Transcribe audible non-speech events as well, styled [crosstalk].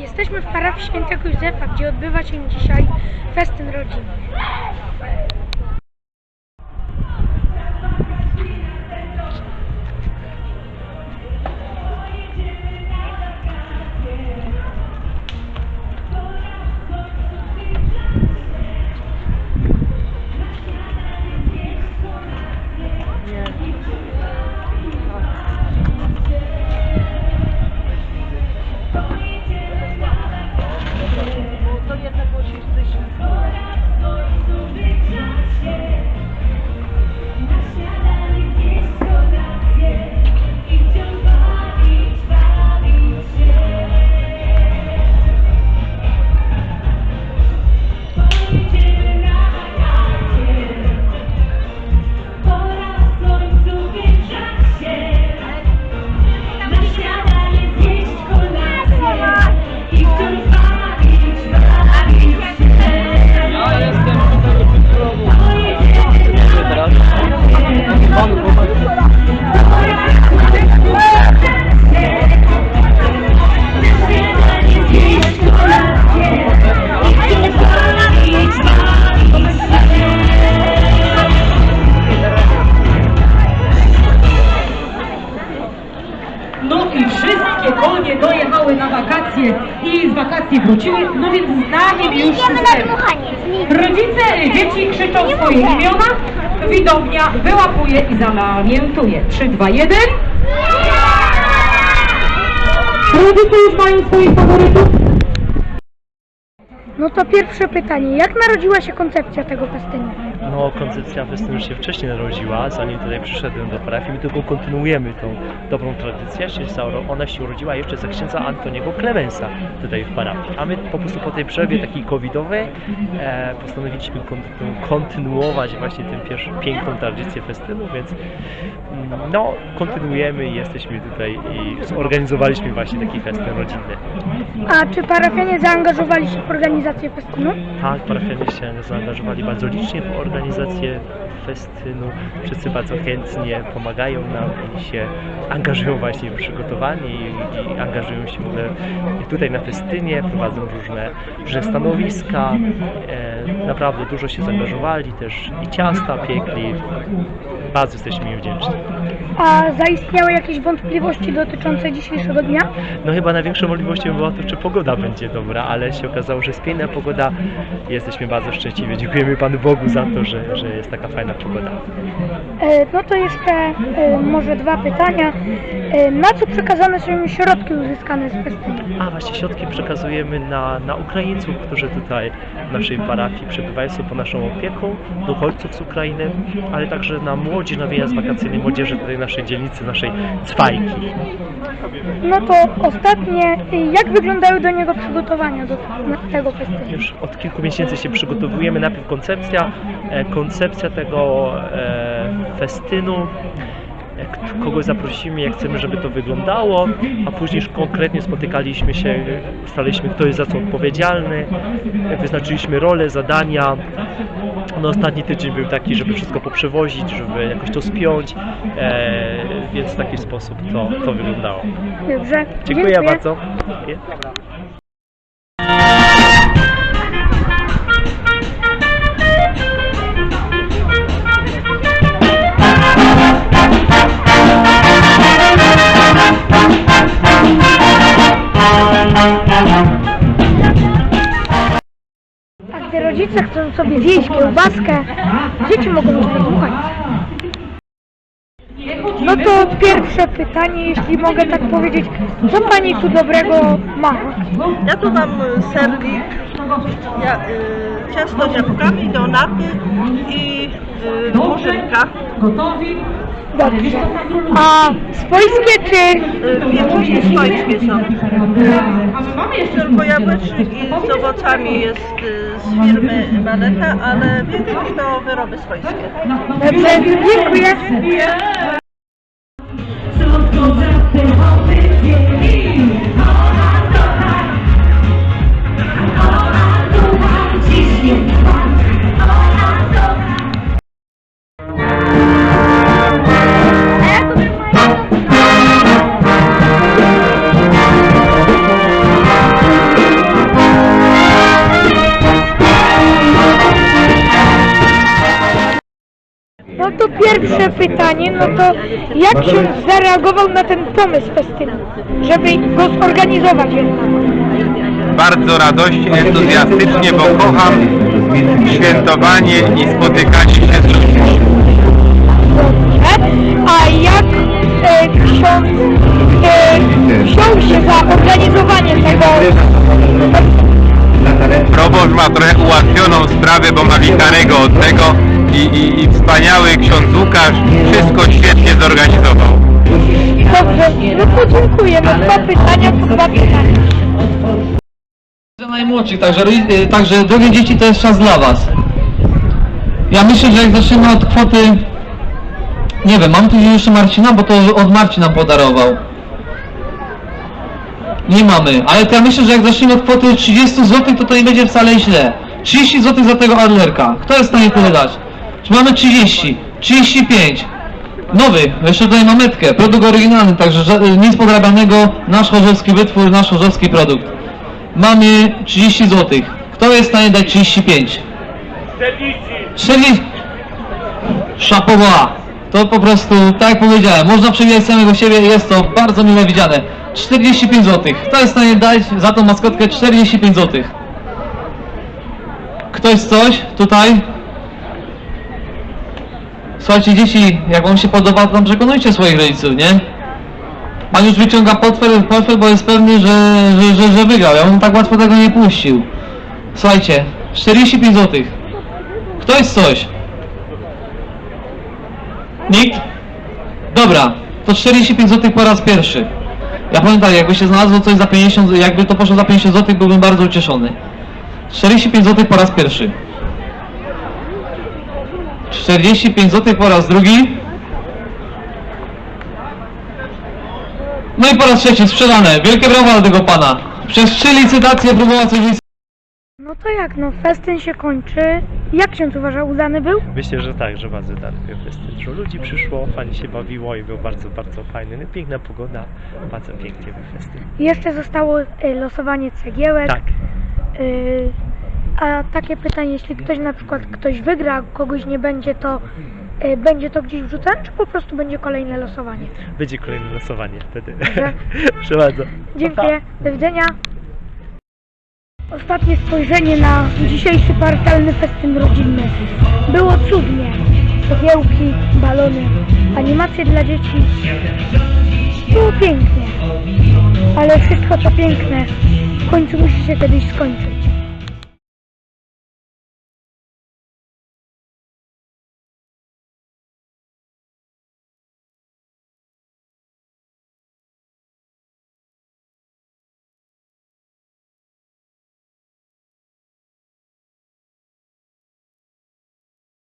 Jesteśmy w parafii świętego Józefa, gdzie odbywa się dzisiaj festyn rodzinny. Konie dojechały na wakacje i z wakacji wróciły, no więc znamy już system. Rodzice dzieci krzyczą swoje imiona, widownia wyłapuje i zapamiętuje. 3, 2, 1. Rodzice już mają swoich faworytów. No to pierwsze pytanie. Jak narodziła się koncepcja tego festynu? No, koncepcja festynu już się wcześniej narodziła, zanim tutaj przyszedłem do parafii. My tylko kontynuujemy tą dobrą tradycję. Ona się urodziła jeszcze za księdza Antoniego Klemensa tutaj w parafii. A my po prostu po tej przerwie takiej covidowej e, postanowiliśmy kontynu- kontynuować właśnie tę piękną tradycję festynu, więc mm, no, kontynuujemy i jesteśmy tutaj i zorganizowaliśmy właśnie taki festyn rodzinny. A czy parafianie zaangażowali się w organizację festynu? Tak, parafianie się zaangażowali bardzo licznie w organizację festynu. Wszyscy bardzo chętnie pomagają nam i się angażują właśnie w przygotowanie i, i angażują się w ogóle tutaj na festynie, prowadzą różne, różne stanowiska. E, naprawdę dużo się zaangażowali, też i ciasta piekli. Bardzo jesteśmy im wdzięczni. A zaistniały jakieś wątpliwości dotyczące dzisiejszego dnia? No chyba największą możliwością była to, czy pogoda będzie dobra, ale się okazało, że jest piękna pogoda jesteśmy bardzo szczęśliwi. Dziękujemy Panu Bogu za to, że, że jest taka fajna pogoda. E, No to jeszcze e, może dwa pytania. E, Na co przekazane są środki uzyskane z festynu? A właśnie środki przekazujemy na, na Ukraińców, którzy tutaj w naszej parafii przebywają, są pod naszą opieką, do uchodźców z Ukrainy, ale także na młodzież, na wyjazd wakacyjny młodzieży tutaj naszej dzielnicy, naszej Cwajki. No to ostatnie, jak wyglądały do niego przygotowania do tego festynu? Już od kilku miesięcy się przygotowujemy. Najpierw koncepcja, e, koncepcja tego e, festynu, jak kogoś zaprosimy, jak chcemy, żeby to wyglądało, a później już konkretnie spotykaliśmy się, ustaliliśmy, kto jest za co odpowiedzialny, wyznaczyliśmy role, zadania. No, ostatni tydzień był taki, żeby wszystko poprzewozić, żeby jakoś to spiąć, e, więc w taki sposób to, to wyglądało. Dobrze. Dziękuję, bardzo. Chcą sobie zjeść kiełbaskę, dzieci mogą już posłuchać. No to pierwsze pytanie, jeśli mogę tak powiedzieć, co pani tu dobrego ma? Ja tu mam y, sernik, ja, y, ciasto z jabłkami, donaty i y, murzynka. Gotowi? A swojskie czy... Y, Większości swojskie są. Tylko jabłecznik z owocami jest y, z firmy Maleta, ale większość to wyroby swojskie. Dobrze, dziękuję. Pierwsze pytanie, no to jak się zareagował na ten pomysł festynu, żeby go zorganizować jednak? bardzo radośnie, entuzjastycznie, bo kocham świętowanie i spotykanie się z ludźmi. Dobrze. A jak e, ksiądz e, wziął się za organizowanie tego Proboszcz ma trochę ułatwioną sprawę, bo ma wikarego od tego i, i, i wspaniały ksiądz Łukasz wszystko świetnie zorganizował. Dobrze, no to dziękuję. No dwa pytania, to dwa pytania. Dla najmłodszych, także, y, także drogie dzieci to jest czas dla was. Ja myślę, że jak zaczniemy od kwoty, nie wiem, mam tu jeszcze Marcina, bo to od Marcina podarował. Nie mamy, ale to ja myślę, że jak zaczniemy od kwoty 30 zł, to to nie będzie wcale źle. 30 zł za tego Adlerka. Kto jest w stanie tyle dać? Czy mamy 30? 35? Nowy, jeszcze tutaj mametkę, produkt oryginalny, także nic podrabianego, nasz chorzowski wytwór, nasz chorzowski produkt. Mamy 30 zł. Kto jest w stanie dać 35? 40. Szapowa. To po prostu, tak jak powiedziałem, można przewijać samego siebie, jest to bardzo mile widziane. 45 zł. Kto jest w stanie dać za tą maskotkę 45 zł? Ktoś coś tutaj? Słuchajcie dzieci, jak wam się podoba, to przekonujcie swoich rodziców, nie? Pan już wyciąga portfel, portfel bo jest pewny, że, że, że, że wygrał. Ja bym tak łatwo tego nie puścił. Słuchajcie, 45 zł. Kto jest coś? Nikt? Dobra, to 45 zł po raz pierwszy. Ja powiem tak, jakby się znalazło coś za 50, jakby to poszło za 50 zł, byłbym bardzo ucieszony. 45 zł po raz pierwszy. 45 zł po raz drugi. No i po raz trzeci sprzedane. Wielkie brawa dla tego pana. Przez trzy licytacje próbował coś No to jak, no festyn się kończy. Jak ksiądz uważa, udany był? Myślę, że tak, że bardzo dalej festyn. Dużo ludzi przyszło, fajnie się bawiło i był bardzo, bardzo fajny. No, piękna pogoda, bardzo pięknie był festyn. Jeszcze zostało y, losowanie cegiełek. Tak, Y, a takie pytanie, jeśli ktoś na przykład ktoś wygra, a kogoś nie będzie, to y, będzie to gdzieś wrzucane, czy po prostu będzie kolejne losowanie? będzie kolejne losowanie wtedy. Dobrze. [laughs] Proszę bardzo. Dziękuję, do widzenia. Ostatnie spojrzenie na dzisiejszy partalny festyn rodzinny. Było cudnie. Cegiełki, balony, animacje dla dzieci. Było pięknie. Ale wszystko co piękne w końcu musi się kiedyś skończyć.